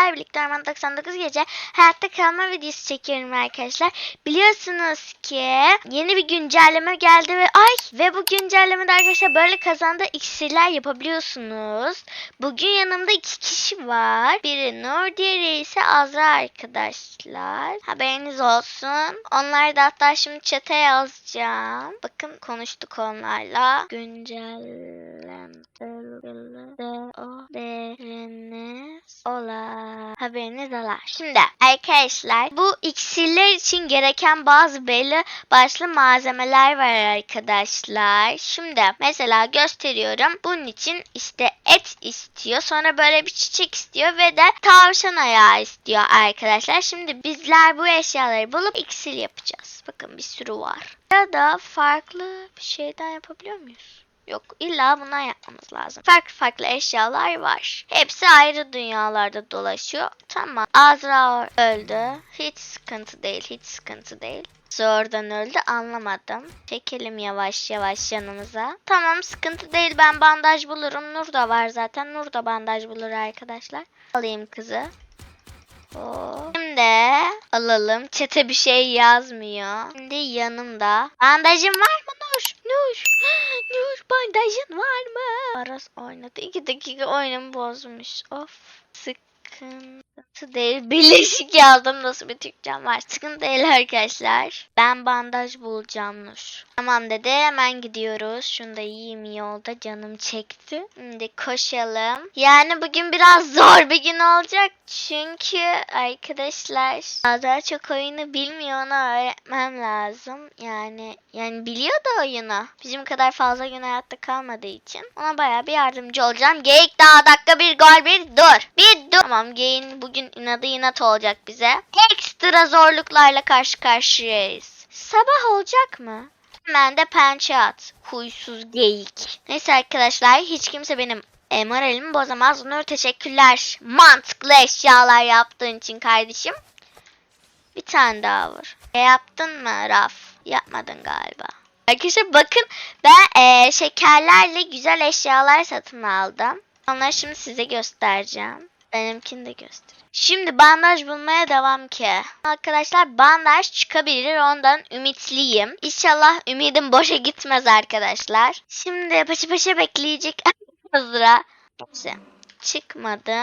sizlerle birlikte Arman 99 gece hayatta kalma videosu çekiyorum arkadaşlar. Biliyorsunuz ki yeni bir güncelleme geldi ve ay ve bu güncellemede arkadaşlar böyle kazandığı iksirler yapabiliyorsunuz. Bugün yanımda iki kişi var. Biri Nur, diğeri ise Azra arkadaşlar. Haberiniz olsun. Onları da hatta şimdi chat'e yazacağım. Bakın konuştuk onlarla. Güncellendirildi o deriniz ola. Haberiniz ola. Şimdi arkadaşlar bu iksirler için gereken bazı belli başlı malzemeler var arkadaşlar. Şimdi mesela gösteriyorum. Bunun için işte et istiyor. Sonra böyle bir çiçek istiyor ve de tavşan ayağı istiyor arkadaşlar. Şimdi bizler bu eşyaları bulup iksir yapacağız. Bakın bir sürü var. Ya da farklı bir şeyden yapabiliyor muyuz? Yok illa bundan yapmamız lazım. Farklı farklı eşyalar var. Hepsi ayrı dünyalarda dolaşıyor. Tamam. Azra öldü. Hiç sıkıntı değil. Hiç sıkıntı değil. Zordan öldü anlamadım. Çekelim yavaş yavaş yanımıza. Tamam sıkıntı değil ben bandaj bulurum. Nur da var zaten. Nur da bandaj bulur arkadaşlar. Alayım kızı. Oo. Şimdi alalım. Çete bir şey yazmıyor. Şimdi yanımda. Bandajın var mı Nur? Nur. Bandajın var mı? Aras oynadı. İki dakika oyunu bozmuş. Of. Sıkıntı değil. Birleşik yazdım. Nasıl bir Türkçem var. Sıkıntı değil arkadaşlar. Ben bandaj bulacağım Nur. Tamam dedi. Hemen gidiyoruz. Şunu da yiyeyim yolda. Canım çekti. Şimdi koşalım. Yani bugün biraz zor bir gün olacak. Çünkü arkadaşlar daha çok oyunu bilmiyor. Ona öğretmem lazım. Yani yani biliyor da oyunu. Bizim kadar fazla gün hayatta kalmadığı için. Ona bayağı bir yardımcı olacağım. Geyik daha dakika bir gol bir dur. Bir dur. Tamam geyin bugün inadı inat olacak bize. Ekstra zorluklarla karşı karşıyayız. Sabah olacak mı? Hemen de pençe at. Huysuz geyik. Neyse arkadaşlar hiç kimse benim e, moralimi bozamaz. Nur teşekkürler. Mantıklı eşyalar yaptığın için kardeşim. Bir tane daha vur. E, yaptın mı Raf? Yapmadın galiba. Arkadaşlar bakın ben e, şekerlerle güzel eşyalar satın aldım. Onları şimdi size göstereceğim. Benimkini de göster. Şimdi bandaj bulmaya devam ki. Arkadaşlar bandaj çıkabilir ondan ümitliyim. İnşallah ümidim boşa gitmez arkadaşlar. Şimdi paşa paşa bekleyecek Azra. Çıkmadı.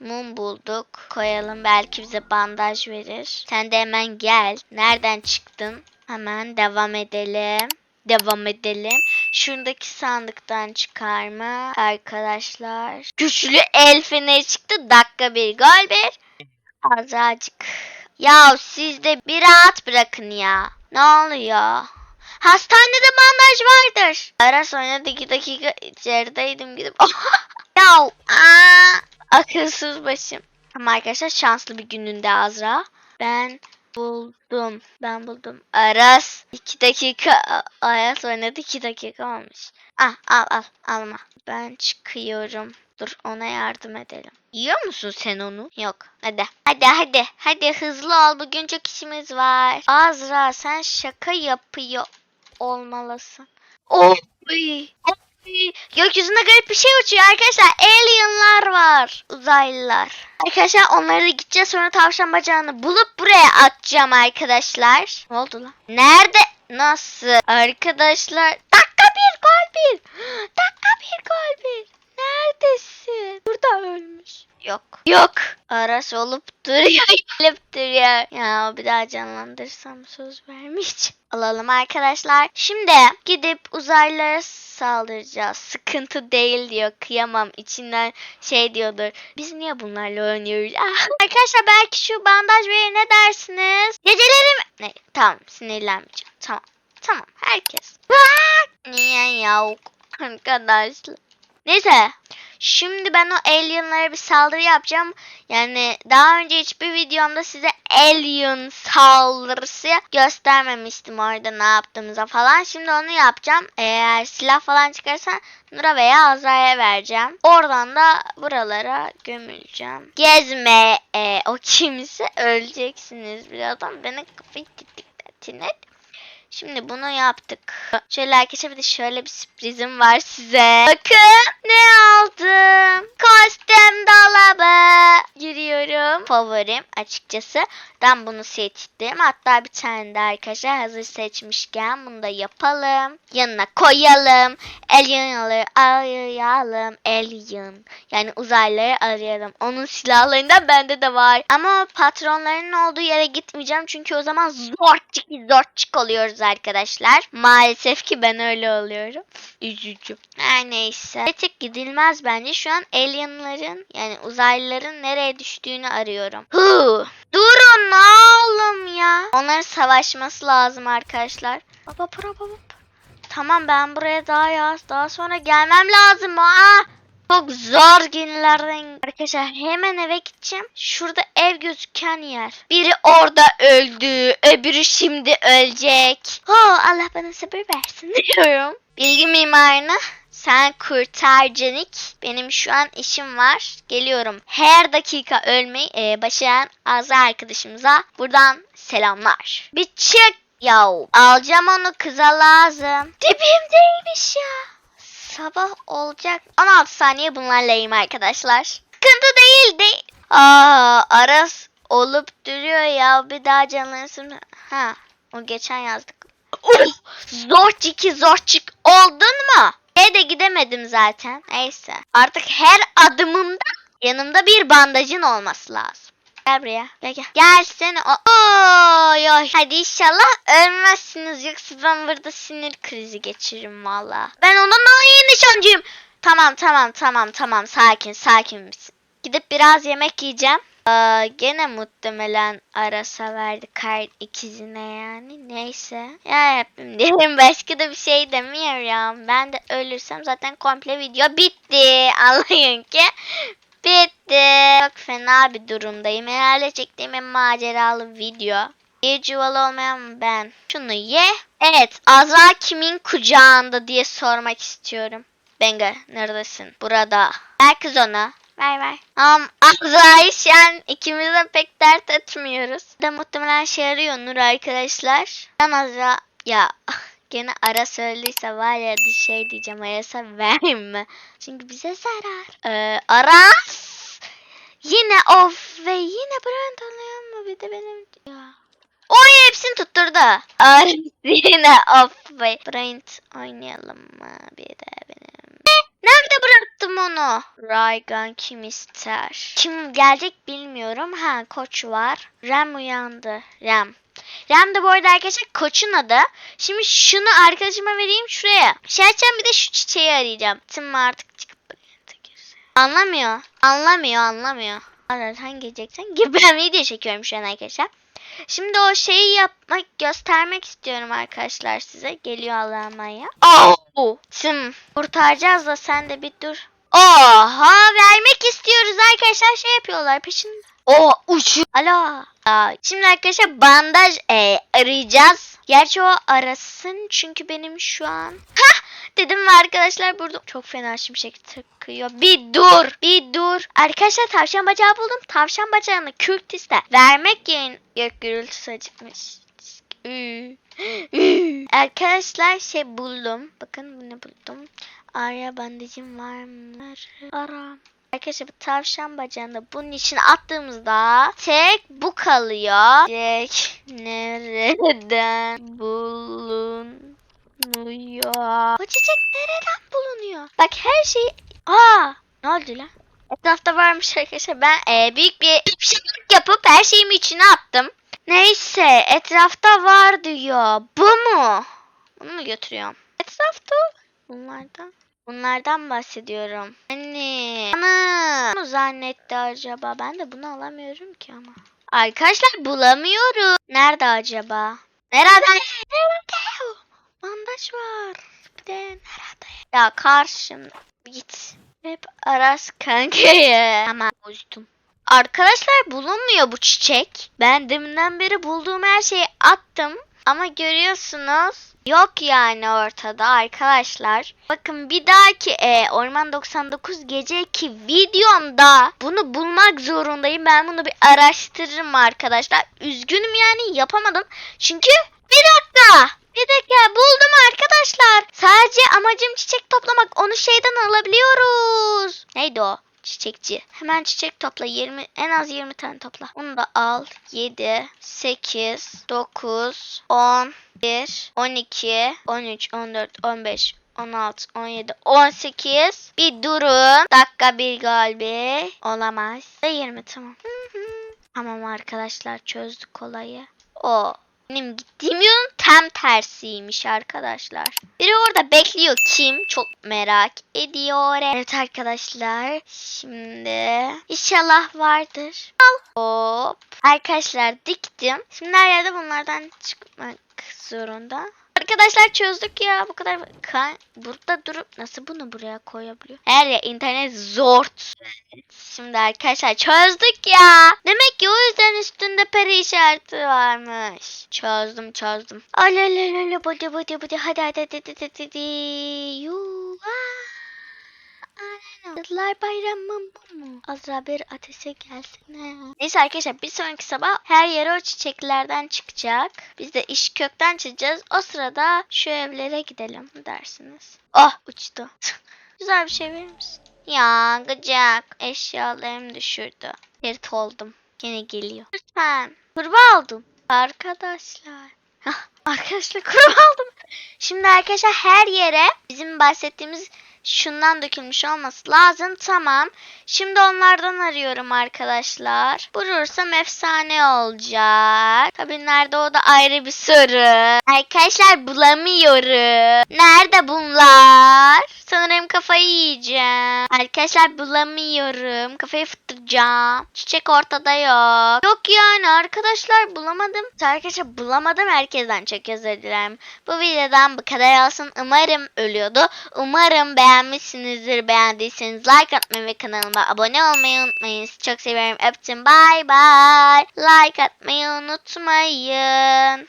Mum bulduk. Koyalım belki bize bandaj verir. Sen de hemen gel. Nereden çıktın? Hemen devam edelim. Devam edelim. Şuradaki sandıktan çıkar mı? Arkadaşlar. Güçlü el feneri çıktı. Dakika bir gol bir. Azıcık. Ya siz de bir rahat bırakın ya. Ne oluyor? Hastanede bandaj vardır. Aras oynadı 2 dakika içerideydim gidip. ya aa, akılsız başım. Ama arkadaşlar şanslı bir gününde Azra. Ben buldum. Ben buldum. Aras 2 dakika. Aras oynadı 2 dakika olmuş. Ah al al alma. Ben çıkıyorum. Dur ona yardım edelim. Yiyor musun sen onu? Yok. Hadi. Hadi hadi. Hadi hızlı ol. Bugün çok işimiz var. Azra sen şaka yapıyor olmalısın. Oy. Gökyüzünde garip bir şey uçuyor arkadaşlar. Alienlar var. Uzaylılar. Arkadaşlar onları da gideceğiz sonra tavşan bacağını bulup buraya atacağım arkadaşlar. Ne oldu lan? Nerede? Nasıl? Arkadaşlar. Dakika bir gol bir. Dakika bir gol bir. Neredesin? Burada ölmüş. Yok. Yok. Aras olup duruyor. olup duruyor. Ya bir daha canlandırsam söz vermeyeceğim. Alalım arkadaşlar. Şimdi gidip uzaylılara saldıracağız. Sıkıntı değil diyor. Kıyamam. içinden şey diyordur. Biz niye bunlarla oynuyoruz? Ah. Arkadaşlar belki şu bandaj verir ne dersiniz? Gecelerim... Ne? Tamam sinirlenmeyeceğim. Tamam. Tamam. Herkes. Aa! Niye yok? Arkadaşlar. Neyse. Şimdi ben o alienlara bir saldırı yapacağım. Yani daha önce hiçbir videomda size alien saldırısı göstermemiştim orada ne yaptığımıza falan. Şimdi onu yapacağım. Eğer silah falan çıkarsa Nura veya Azra'ya vereceğim. Oradan da buralara gömüleceğim. Gezme e, o kimse öleceksiniz birazdan. Beni kafayı tetikletiniz. Şimdi bunu yaptık. Şöyle arkadaşlar bir de şöyle bir sürprizim var size. Bakın ne aldım. Kostüm dolabı. Giriyorum. Favorim açıkçası. Ben bunu seçtim. Hatta bir tane de arkadaşlar hazır seçmişken bunu da yapalım. Yanına koyalım. Alien'ları arayalım. Alien. Yani uzaylıları arayalım. Onun silahlarından bende de var. Ama o patronlarının olduğu yere gitmeyeceğim. Çünkü o zaman zorçik zorçik oluyoruz arkadaşlar. Maalesef ki ben öyle oluyorum. Üzücü. Her neyse. Tık gidilmez bence. Şu an alienların yani uzaylıların nereye düştüğünü arıyorum. Huu. Durun ne oğlum ya. Onların savaşması lazım arkadaşlar. Baba baba baba. Tamam ben buraya daha yaz. Daha sonra gelmem lazım. Aa! Çok zor günlerden. Arkadaşlar hemen eve gideceğim. Şurada ev gözüken yer. Biri orada öldü. Öbürü şimdi ölecek. Oh, Allah bana sabır versin diyorum. Bilgi mimarını sen kurtar Canik. Benim şu an işim var. Geliyorum. Her dakika ölmeyi e, başaran Azra arkadaşımıza buradan selamlar. Bir çık yav. Alacağım onu kıza lazım. Dibimdeymiş ya. Sabah olacak. 16 saniye bunlarlayım arkadaşlar. Sıkıntı değil değil. Aa, Aras olup duruyor ya. Bir daha canlansın. Ha, o geçen yazdık. Oh, zor çiki zor çık oldun mu? E de gidemedim zaten. Neyse. Artık her adımımda yanımda bir bandajın olması lazım. Gel buraya. Gel gel. Gel seni. Oy oy. Hadi inşallah ölmezsiniz. Yoksa ben burada sinir krizi geçiririm valla. Ben ondan daha iyi nişancıyım. Tamam tamam tamam tamam. Sakin sakin misin? Gidip biraz yemek yiyeceğim. Aa, gene muhtemelen arasa verdi kar ikizine yani. Neyse. Ya yapayım diyelim. Başka da bir şey demiyorum. Ben de ölürsem zaten komple video bitti. Anlayın ki. Bitti. Çok fena bir durumdayım. Herhalde çektiğim en maceralı video. Bir çuval olmayan ben. Şunu ye. Evet. Azra kimin kucağında diye sormak istiyorum. Benga neredesin? Burada. Ver kız ona. Ver ver. Tamam. Azra'yı şu an ikimiz de pek dert etmiyoruz. Da muhtemelen şey arıyor Nur arkadaşlar. Ben Azra ya gene ara söyleyse var ya bir şey diyeceğim Aras'a verme. Çünkü bize zarar. Ee, Aras. Yine of ve yine Brent oluyor mu? Bir de benim ya. Oy hepsini tutturdu. Aras yine of ve Brent oynayalım mı? Bir de benim. Ne? Nerede bıraktım onu? Raygan kim ister? Kim gelecek bilmiyorum. Ha koç var. Rem uyandı. Rem. Rem de bu arada arkadaşlar koçun adı. Şimdi şunu arkadaşıma vereyim şuraya. Şey açacağım bir de şu çiçeği arayacağım. Tüm artık girse. Anlamıyor. Anlamıyor anlamıyor. Aradan geleceksen gibi ben video çekiyorum şu an arkadaşlar. Şimdi o şeyi yapmak göstermek istiyorum arkadaşlar size. Geliyor Allah'ıma ya. Oh! Tüm kurtaracağız da sen de bir dur. Oha vermek istiyoruz arkadaşlar şey yapıyorlar peşinde. O uçu. Alo. Aa, Şimdi arkadaşlar bandaj e, arayacağız. Gerçi o arasın çünkü benim şu an. Hah dedim ve arkadaşlar burada çok fena şimşek takıyor. Bir dur. Bir dur. Arkadaşlar tavşan bacağı buldum. Tavşan bacağını kürk ister. Vermek yerine gök gürültüsü acıkmış. Arkadaşlar şey buldum. Bakın bunu buldum. Arya bandajım var mı? Ara. Arkadaşlar bu tavşan bacağını bunun için attığımızda tek bu kalıyor. Tek nereden bulunuyor? Bu çiçek nereden bulunuyor? Bak her şey... Aa! Ne oldu lan? Etrafta varmış arkadaşlar. Ben e, büyük bir ipşiklik yapıp her şeyimi içine attım. Neyse etrafta var diyor. Bu mu? Bunu mu götürüyorum? Etrafta bunlardan. Bunlardan bahsediyorum. Anne. Ana. Bunu zannetti acaba. Ben de bunu alamıyorum ki ama. Arkadaşlar bulamıyorum. Nerede acaba? Nerede? Nerede? Bandaj var. Bir de nerede? Ya karşımda. Git. Hep Aras kankayı. Ama bozdum. Arkadaşlar bulunmuyor bu çiçek. Ben deminden beri bulduğum her şeyi attım. Ama görüyorsunuz yok yani ortada arkadaşlar. Bakın bir dahaki e, Orman 99 geceki videomda bunu bulmak zorundayım. Ben bunu bir araştırırım arkadaşlar. Üzgünüm yani yapamadım. Çünkü bir dakika. Bir dakika buldum arkadaşlar. Sadece amacım çiçek toplamak. Onu şeyden alabiliyoruz. Neydi o? Çiçekçi. Hemen çiçek topla. 20 en az 20 tane topla. Onu da al. 7 8 9 10 1 12 13 14 15 16, 17, 18. Bir durun. Dakika bir galiba. Olamaz. Ve 20 tamam. Tamam arkadaşlar çözdük olayı. O benim gittiğim yolun tam tersiymiş arkadaşlar. Biri orada bekliyor. Kim? Çok merak ediyor. Evet arkadaşlar. Şimdi inşallah vardır. Al. Hop. Arkadaşlar diktim. Şimdi her yerde bunlardan çıkmak zorunda. Arkadaşlar çözdük ya bu kadar. Ka- Burada durup nasıl bunu buraya koyabiliyor? Her ya internet zor. Şimdi arkadaşlar çözdük ya. Demek ki o yüzden üstünde peri işareti varmış. Çözdüm çözdüm. Alalalala bıdı bıdı hadi hadi hadi hadi hadi hadi. Yuh, aa. Aynen. Kızlar bayramı bu mu? Azra bir ateşe gelsene. Neyse arkadaşlar bir sonraki sabah her yere o çiçeklerden çıkacak. Biz de iş kökten çıkacağız. O sırada şu evlere gidelim dersiniz. Oh uçtu. Güzel bir şey verir misin? Ya gıcık. Eşyalarımı düşürdü. Dert oldum. Gene geliyor. Lütfen. Kurbağa aldım. Arkadaşlar. Arkadaşlar kurbağa aldım. Şimdi arkadaşlar her yere bizim bahsettiğimiz şundan dökülmüş olması lazım. Tamam. Şimdi onlardan arıyorum arkadaşlar. Bulursam efsane olacak. Tabii nerede o da ayrı bir soru. Arkadaşlar bulamıyorum. Nerede bunlar? Sanırım kafayı yiyeceğim. Arkadaşlar bulamıyorum. Kafayı fıttıracağım. Çiçek ortada yok. Yok yani arkadaşlar bulamadım. Arkadaşlar bulamadım. Herkesten çok özür dilerim. Bu videodan bu kadar olsun. Umarım ölüyordu. Umarım beğenmişsinizdir. Beğendiyseniz like atmayı ve kanalıma abone olmayı unutmayın. Çok seviyorum. Öptüm. Bye bye. Like atmayı unutmayın.